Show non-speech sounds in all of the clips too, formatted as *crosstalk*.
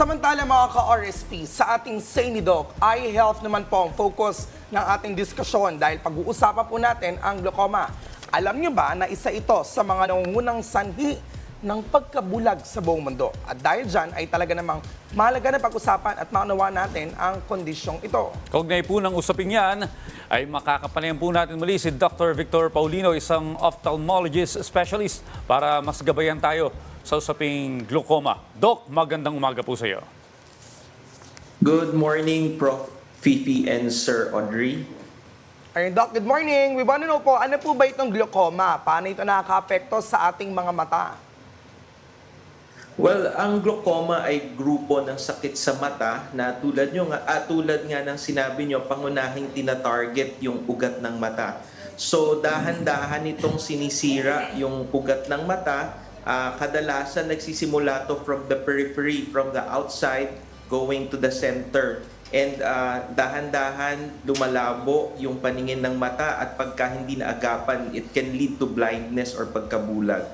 Samantala mga ka-RSP, sa ating Say ni Doc, eye health naman po ang focus ng ating diskusyon dahil pag-uusapan po natin ang glaucoma. Alam nyo ba na isa ito sa mga nangungunang sanhi ng pagkabulag sa buong mundo? At dahil dyan ay talaga namang mahalaga na pag-usapan at maunawa natin ang kondisyong ito. Kaugnay po ng usaping yan, ay makakapanayan po natin muli si Dr. Victor Paulino, isang ophthalmologist specialist para mas gabayan tayo sa usaping glaucoma. Doc, magandang umaga po sa iyo. Good morning, Prof. Fifi and Sir Audrey. Ayun, Doc, good morning. We want to know po, ano po ba itong glaucoma? Paano ito nakaka-apekto sa ating mga mata? Well, ang glaucoma ay grupo ng sakit sa mata na tulad nyo nga, ah, tulad nga ng sinabi nyo, pangunahing tina-target yung ugat ng mata. So, dahan-dahan itong sinisira yung ugat ng mata. Ah, kadalasan nagsisimula to from the periphery, from the outside, going to the center. And ah, dahan-dahan lumalabo yung paningin ng mata at pagka hindi naagapan, it can lead to blindness or pagkabulag.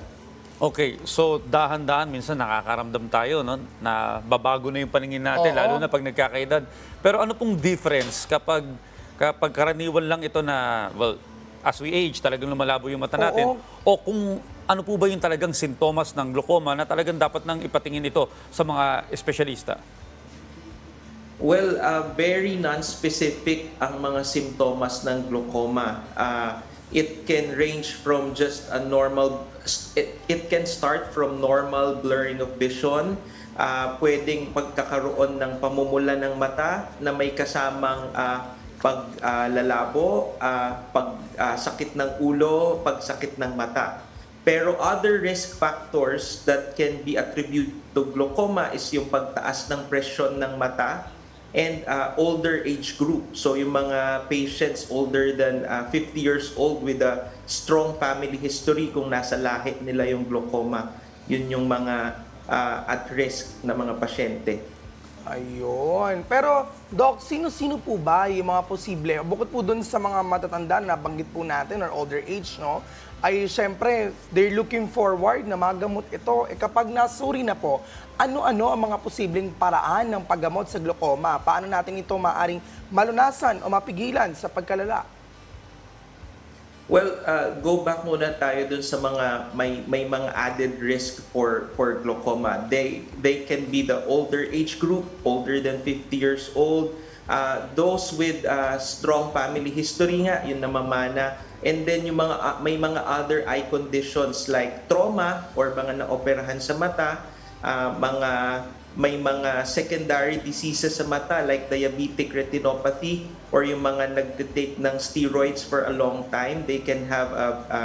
Okay, so dahan-dahan minsan nakakaramdam tayo no, na babago na yung paningin natin, Oo. lalo na pag nagkakaedad. Pero ano pong difference kapag, kapag karaniwan lang ito na, well, as we age, talagang lumalabo yung mata natin, o kung ano po ba yung talagang sintomas ng glaucoma na talagang dapat nang ipatingin ito sa mga espesyalista? Well, uh, very non-specific ang mga simptomas ng glaucoma. Uh, it can range from just a normal, it, it can start from normal blurring of vision, uh, pwedeng pagkakaroon ng pamumula ng mata na may kasamang uh, paglalabo, uh, uh, sakit ng ulo, pagsakit ng mata. Pero other risk factors that can be attributed to glaucoma is yung pagtaas ng presyon ng mata and uh, older age group. So yung mga patients older than uh, 50 years old with a strong family history kung nasa lahi nila yung glaucoma, yun yung mga uh, at risk na mga pasyente. Ayun. Pero, Doc, sino-sino po ba yung mga posible? Bukod po dun sa mga matatanda na banggit po natin or older age, no? Ay, syempre, they're looking forward na magamot ito. E kapag nasuri na po, ano-ano ang mga posibleng paraan ng paggamot sa glaucoma? Paano natin ito maaring malunasan o mapigilan sa pagkalala? Well, uh, go back muna tayo dun sa mga may may mga added risk for for glaucoma. They they can be the older age group, older than 50 years old, uh, those with uh, strong family history nga, yun namamana. And then yung mga uh, may mga other eye conditions like trauma or mga naoperahan sa mata, uh, mga may mga secondary diseases sa mata like diabetic retinopathy or yung mga nagtitake ng steroids for a long time, they can have a, a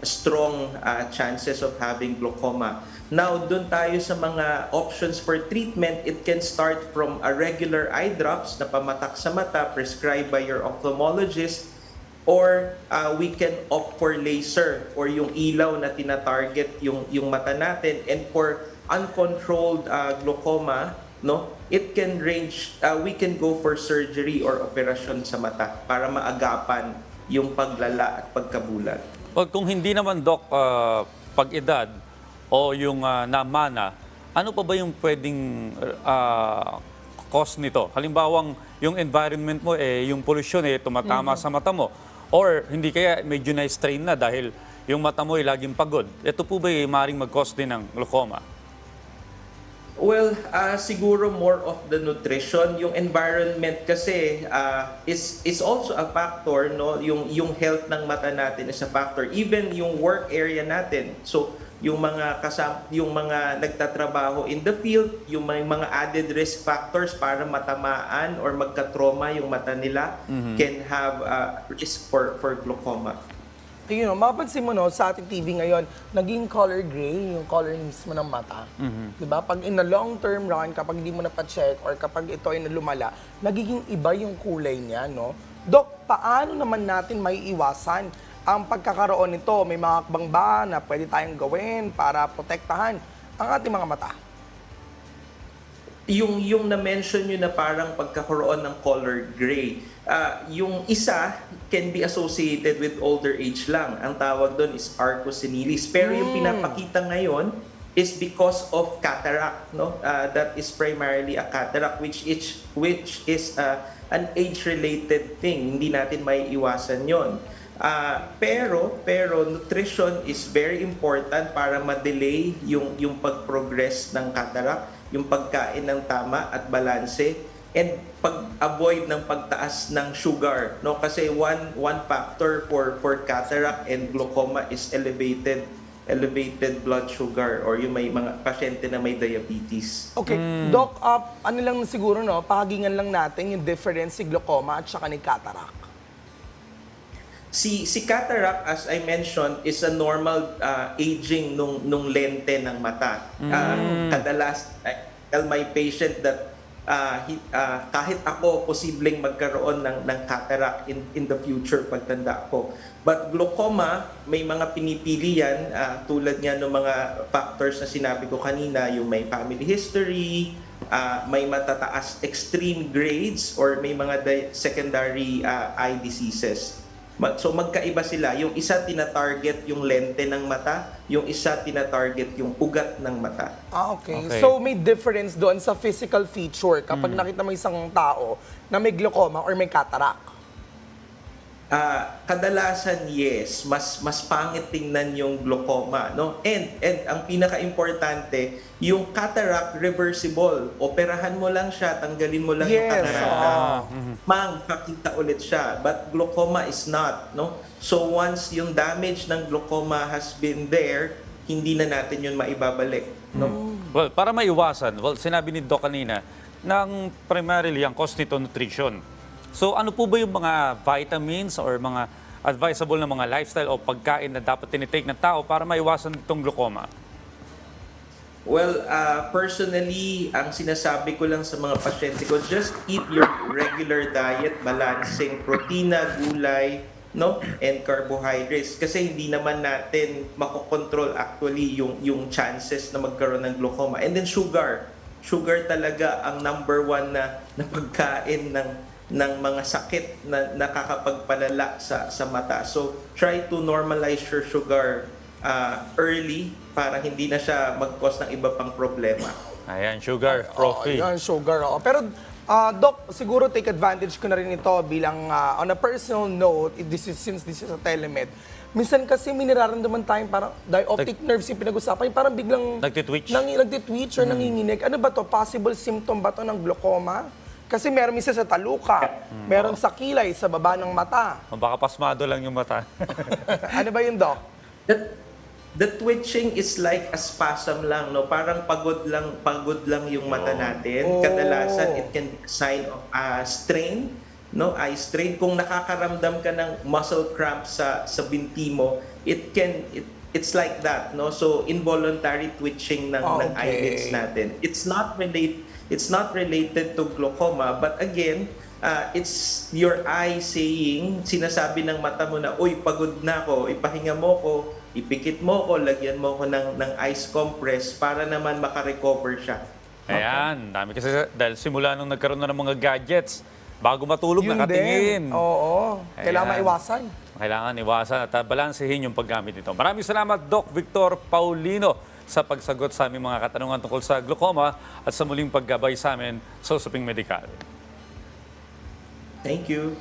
strong uh, chances of having glaucoma. Now, dun tayo sa mga options for treatment, it can start from a regular eye drops na pamatak sa mata prescribed by your ophthalmologist or uh, we can opt for laser or yung ilaw na tina-target yung yung mata natin and for uncontrolled uh, glaucoma no it can range uh, we can go for surgery or operasyon sa mata para maagapan yung paglala at pagkabulag Well, kung hindi naman, Doc, ah, pag-edad o yung ah, namana, ano pa ba yung pwedeng ah, cause nito? Halimbawang yung environment mo, eh, yung pollution, eh, tumatama sa mata mo. Or hindi kaya medyo na-strain na dahil yung mata mo ay laging pagod. Ito po ba ay maaaring mag-cause din ng glaucoma? Well, uh, siguro more of the nutrition, yung environment kasi uh, is is also a factor, no? Yung yung health ng mata natin is a factor. Even yung work area natin. So, yung mga kasam yung mga nagtatrabaho in the field, yung may mga added risk factors para matamaan or magka-trauma yung mata nila can have uh, risk for for glaucoma. Ayun, no, mapapansin mo no, sa ating TV ngayon, naging color gray yung color mismo ng mata. Di ba? Pag in the long term run, kapag hindi mo na pa-check or kapag ito ay nalumala, nagiging iba yung kulay niya, no? Dok, paano naman natin may iwasan ang pagkakaroon nito? May mga hakbang ba na pwede tayong gawin para protektahan ang ating mga mata? Yung yung na-mention nyo na parang pagkakaroon ng color gray, ah, yung isa can be associated with older age lang. Ang tawag doon is arco senilis. Pero yung pinapakita ngayon is because of cataract no? Uh, that is primarily a cataract which is which is uh, an age related thing. Hindi natin may iwasan yon Ah, pero pero nutrition is very important para ma-delay yung yung pag-progress ng cataract yung pagkain ng tama at balanse and pag-avoid ng pagtaas ng sugar no kasi one one factor for for cataract and glaucoma is elevated elevated blood sugar or yung may mga pasyente na may diabetes. Okay, Doc, uh, ano lang siguro, no, pahagingan lang natin yung difference si glaucoma at saka ni cataract. Si si cataract as I mentioned is a normal uh, aging nung nung lente ng mata. Uh, kadalas I tell my patient that uh, he, uh, kahit ako posibleng magkaroon ng ng cataract in in the future pagtanda ko. But glaucoma may mga pinipili yan uh, tulad nga ng mga factors na sinabi ko kanina, yung may family history, uh, may matataas extreme grades or may mga secondary uh, eye diseases. So magkaiba sila. Yung isa tina-target yung lente ng mata, yung isa tina-target yung ugat ng mata. Ah, okay. Okay. So may difference doon sa physical feature kapag nakita mo isang tao na may glaucoma or may cataract. Ah, kadalasan yes, mas mas pangit tingnan yung glaucoma, no? And and ang pinaka-importante, yung cataract reversible. Operahan mo lang siya, tanggalin mo lang yung Yes, catarata. ah. Mang kakita ulit siya, but glaucoma is not, no? So once yung damage ng glaucoma has been there, hindi na natin yun maibabalik, no? Well, para maiwasan, well, sinabi ni Doc kanina, ng primarily ang cause nito nutrition. So ano po ba yung mga vitamins or mga advisable na mga lifestyle o pagkain na dapat tinitake ng tao para maiwasan itong glaucoma? Well, uh, personally, ang sinasabi ko lang sa mga pasyente ko, just eat your regular diet, balancing protina, gulay, no, and carbohydrates. Kasi hindi naman natin makokontrol actually yung, yung chances na magkaroon ng glaucoma. And then sugar. Sugar talaga ang number one na, na pagkain ng ng mga sakit na nakakapagpalala sa sa mata. So, try to normalize your sugar uh, early para hindi na siya mag-cause ng iba pang problema. Ayan, sugar, profi. yan, sugar. oo. Pero, ah, Doc, siguro take advantage ko na rin ito bilang ah, on a personal note, if this is, since this is a telemed, minsan kasi may nararamdaman tayong parang dioptic nerves yung pinag-usapan, yung parang biglang Nagtitwitch. Nang, nagtitwitch or nanginginig. Ano ba to? Possible symptom ba to ng glaucoma? Kasi meron minsan sa taluka, meron sa kilay, sa baba ng mata. O Baka pasmado lang yung mata. *laughs* ano ba yun, Doc? The, the twitching is like a spasm lang, no? Parang pagod lang, pagod lang yung mata natin. Oh. Kadalasan, it can be a sign of uh, strain, no? Eye strain. Kung nakakaramdam ka ng muscle cramp sa, sa binti mo, it can, it, it's like that, no? So, involuntary twitching ng, ng Okay. eyelids natin. It's not related, it's not related to glaucoma, but again, uh, it's your eye saying, sinasabi ng mata mo na, uy, pagod na ako, ipahinga mo ko, ipikit mo ko, lagyan mo ko ng, ng ice compress para naman makarecover siya. Ayan, dami kasi dahil simula nung nagkaroon na ng mga gadgets, bago matulog, Yun nakatingin. din. Oo. Kailangan Ayan. maiwasan. Kailangan iwasan at uh, balansehin yung paggamit nito. Maraming salamat, Doc Victor Paulino, sa pagsagot sa aming mga katanungan tungkol sa glaucoma at sa muling paggabay sa amin sa Usaping Medikal. Thank you.